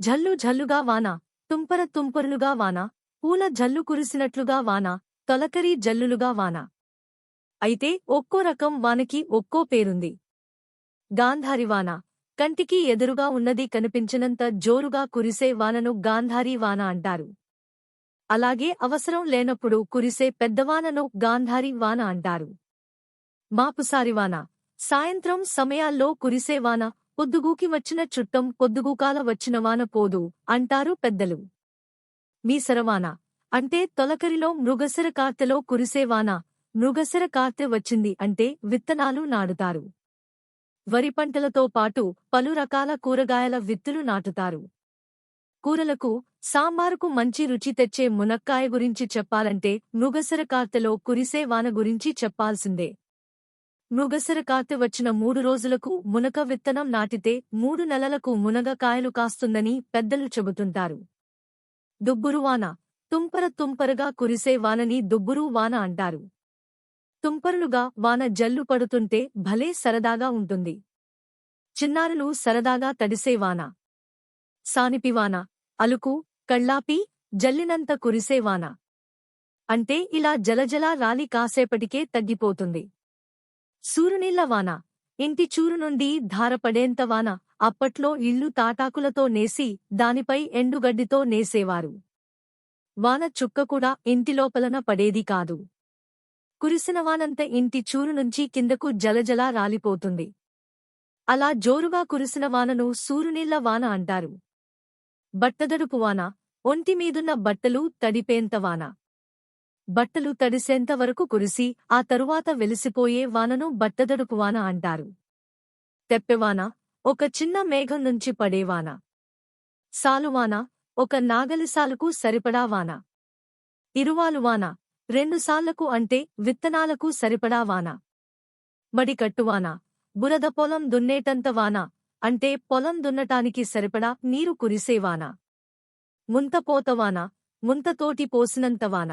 జల్లు జల్లుగా వాన తుంపర తుంపరులుగా వాన పూల జల్లు కురిసినట్లుగా వాన తొలకరి జల్లులుగా వాన. అయితే ఒక్కో రకం వానకి ఒక్కో పేరుంది. గాంధారి వాన కంటికి ఎదురుగా ఉన్నది కనిపించినంత జోరుగా కురిసే వానను గాంధారి వాన అంటారు. అలాగే అవసరం లేనప్పుడు కురిసే పెద్దవానను గాంధారి వాన అంటారు. మాపుసారి వాన సాయంత్రం సమయాల్లో కురిసే వాన పొద్దుగూకి వచ్చిన చుట్టం పొద్దుగూకాల వచ్చిన వాన పోదు అంటారు పెద్దలు. మీసరవాన అంటే తొలకరిలో మృగసర కార్తెలో కురిసేవాన మృగసర కార్తె వచ్చింది అంటే విత్తనాలు నాడుతారు వరి పంటలతో పాటు పలు రకాల కూరగాయల విత్తులు నాటుతారు. కూరలకు సాంబారుకు మంచి రుచి తెచ్చే మునక్కాయ గురించి చెప్పాలంటే మృగసర కార్తెలో కురిసే వాన గురించి చెప్పాల్సిందే. మృగశర కార్తె వచ్చిన మూడు రోజులకు మునక విత్తనం నాటితే మూడు నెలలకు మునగ కాయలు కాస్తుందని పెద్దలు చెబుతుంటారు. దుబ్బురు వాన. తుంపర తుంపరగా కురిసే వానని దుబ్బురు వాన అంటారు. తుంపరులుగా వాన జల్లు పడుతుంటే భలే సరదాగా ఉంటుంది. చిన్నారులు సరదాగా తడిసే వాన. సానిపివాన అలుకు కళ్ళాపి జల్లినంత కురిసే వాన. అంటే ఇలా జలజలా రాలి కాసేపటికే తగ్గిపోతుంది. సూరునీళ్ళ వాన. ఇంటి చూరు నుండి ధారపడేంత వాన. అప్పట్లో ఇల్లు తాటాకులతో నేసి దానిపై ఎండుగడ్డితో నేసేవారు. వాన చుక్క కూడా ఇంటిలోపలన పడేది కాదు. కురిసిన వానంత ఇంటి చూరు నుంచి కిందకు జలజలా రాలిపోతుంది. అలా జోరుగా కురిసిన వానను సూరునీళ్ళ వాన అంటారు. బట్టదడుపు వాన. ఒంటిమీదున్న బట్టలు తడిపేంత వాన. బట్టలు తడిసేంత వరకు కురిసి ఆ తరువాత వెలిసిపోయే వానను బట్టదడుపు వాన అంటారు. తెప్పెవాన ఒక చిన్న మేఘం నుంచి పడేవాన సాలువాన ఒక నాగలిసాలకు సరిపడా వాన. ఇరువాలువాన రెండుసార్లకు అంటే విత్తనాలకు సరిపడా వాన. మడికట్టువాన బురద పొలం దున్నేటంత వాన అంటే పొలం దున్నటానికి సరిపడా నీరు కురిసేవాన ముంతపోతవాన ముంతతోటి పోసినంత వాన.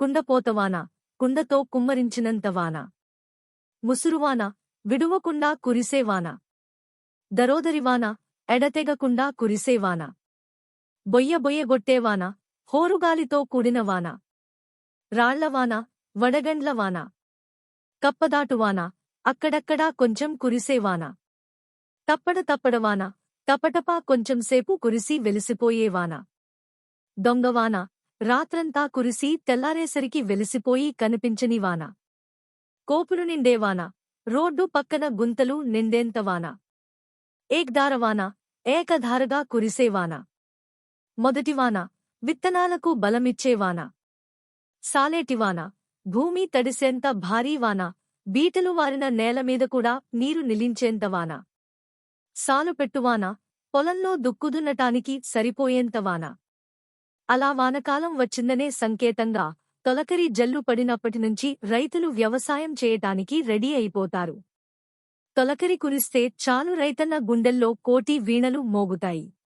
కుండపోతవాన కుండతో కుమ్మరించినంత వాన ముసురువాన విడువకుండా కురిసేవాన. దరోదరివాన ఎడతెగకుండా కురిసేవాన. బొయ్యబొయ్యగొట్టేవాన హోరుగాలితో కూడినవాన. రాళ్ళవాన వడగండ్లవాన. కప్పదాటువాన అక్కడక్కడా కొంచెం కురిసేవాన. తప్పడ తప్పడవాన టపటపా కొంచెంసేపు కురిసి వెలిసిపోయేవాన. దొంగవాన రాత్రంతా కురిసి తెల్లారేసరికి వెలిసిపోయి కనిపించని వాన. కోపులు నిండేవాన రోడ్డు పక్కన గుంతలు నిండేంతవాన ఏక్దారవాన ఏకధారగా కురిసేవాన మొదటివాన విత్తనాలకు బలమిచ్చేవాన సాలేటివాన భూమి తడిసేంత భారీవాన బీటలు వారిన నేలమీద కూడా నీరు నిలించేంతవాన సాలుపెట్టువాన పొలంలో దుక్కుదున్నటానికి సరిపోయేంతవాన అలా వానకాలం వచ్చిందనే సంకేతంగా తొలకరి జల్లు పడినప్పటినుంచి రైతులు వ్యవసాయం చేయటానికి రెడీ అయిపోతారు. తొలకరి కురిస్తే చాలు రైతన్న గుండెల్లో కోటి వీణలు మోగుతాయి.